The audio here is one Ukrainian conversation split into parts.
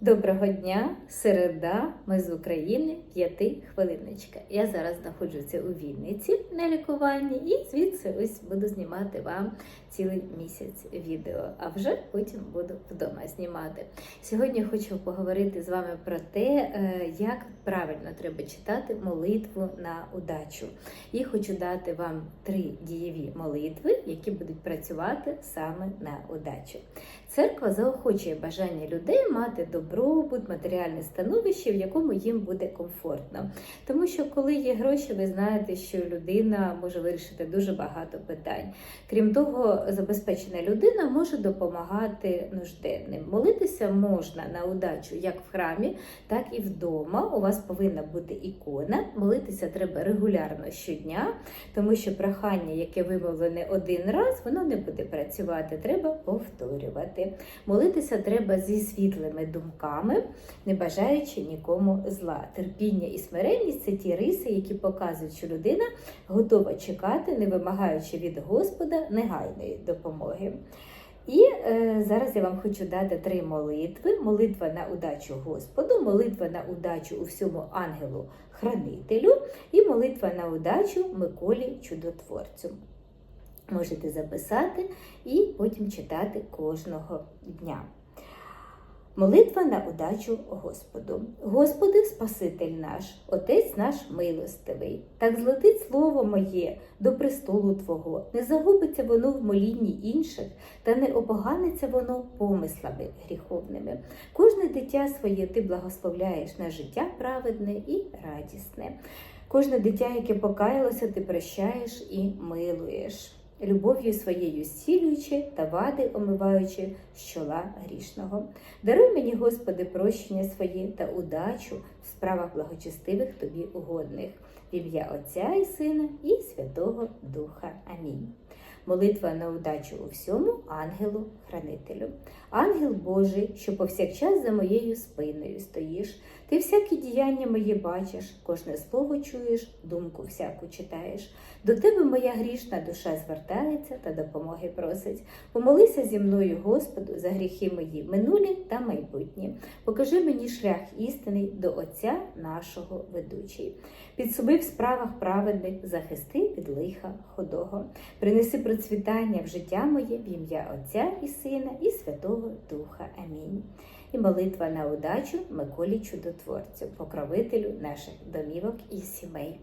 Доброго дня, середа, ми з України, п'яти хвилиночка. Я зараз знаходжуся у Вінниці на лікуванні і звідси ось буду знімати вам цілий місяць відео, а вже потім буду вдома знімати. Сьогодні хочу поговорити з вами про те, е, як правильно треба читати молитву на удачу. І хочу дати вам три дієві молитви, які будуть працювати саме на удачу. Церква заохочує бажання людей мати добробут, матеріальне становище, в якому їм буде комфортно. Тому що, коли є гроші, ви знаєте, що людина може вирішити дуже багато питань. Крім того, забезпечена людина може допомагати нужденним. Молитися можна на удачу як в храмі, так і вдома. У вас повинна бути ікона. Молитися треба регулярно щодня, тому що прохання, яке вимовлене один раз, воно не буде працювати. Треба повторювати. Молитися треба зі світлими думками, не бажаючи нікому зла. Терпіння і смиренність це ті риси, які показують, що людина готова чекати, не вимагаючи від Господа негайної допомоги. І е, зараз я вам хочу дати три молитви: молитва на удачу Господу, молитва на удачу у всьому ангелу-хранителю і молитва на удачу Миколі Чудотворцю. Можете записати і потім читати кожного дня. Молитва на удачу Господу. Господи, Спаситель наш, Отець наш милостивий, так злетить слово моє до престолу Твого, не загубиться воно в молінні інших, та не опоганиться воно помислами гріховними. Кожне дитя своє ти благословляєш на життя праведне і радісне. Кожне дитя, яке покаялося, ти прощаєш і милуєш любов'ю своєю зцілюючи та вади омиваючи з чола грішного. Даруй мені, Господи, прощення свої та удачу в справах благочестивих тобі угодних, в ім'я Отця і Сина, і Святого Духа. Амінь. Молитва на удачу у всьому ангелу-хранителю. Ангел Божий, що повсякчас за моєю спиною стоїш, ти всякі діяння мої бачиш, кожне слово чуєш, думку всяку читаєш. До тебе моя грішна душа звертається та допомоги просить. Помолися зі мною, Господу, за гріхи мої, минулі та майбутні. Покажи мені шлях істинний до Отця нашого ведучий. Підсуби в справах праведних, захисти від лиха ходого. Принеси процвітання в життя моє в ім'я Отця і Сина, і Святого Духа. Амінь. І молитва на удачу Миколі Чудотворцю, покровителю наших домівок і сімей.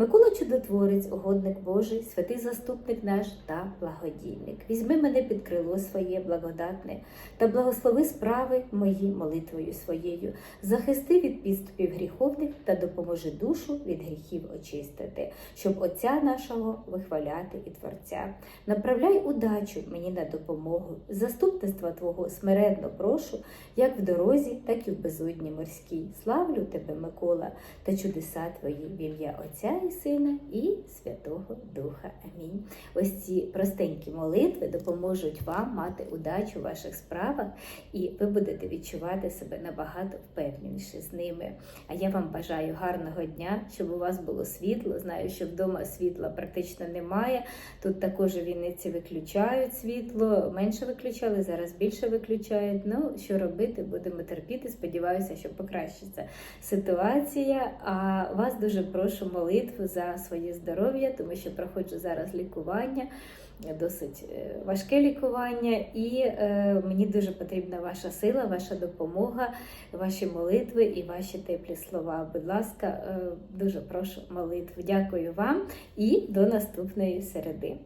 Микола Чудотворець, угодник Божий, святий заступник наш та благодійник. Візьми мене під крило своє благодатне та благослови справи мої молитвою своєю, захисти від підступів гріховних та допоможи душу від гріхів очистити, щоб Отця нашого вихваляти і Творця. Направляй удачу мені на допомогу, заступництва Твого смиренно прошу, як в дорозі, так і в безодні морській. Славлю тебе, Микола, та чудеса Твої в ім'я Отця Сина, і Святого Духа. Амінь. Ось ці простенькі молитви допоможуть вам мати удачу у ваших справах, і ви будете відчувати себе набагато впевненіше з ними. А я вам бажаю гарного дня, щоб у вас було світло. Знаю, що вдома світла практично немає. Тут також у Вінниці виключають світло, менше виключали, зараз більше виключають. Ну, що робити, будемо терпіти. Сподіваюся, що покращиться ситуація. А вас дуже прошу молитву за своє здоров'я, тому що проходжу зараз лікування. Досить е, важке лікування, і е, мені дуже потрібна ваша сила, ваша допомога, ваші молитви і ваші теплі слова. Будь ласка, е, дуже прошу молитву. Дякую вам і до наступної середи.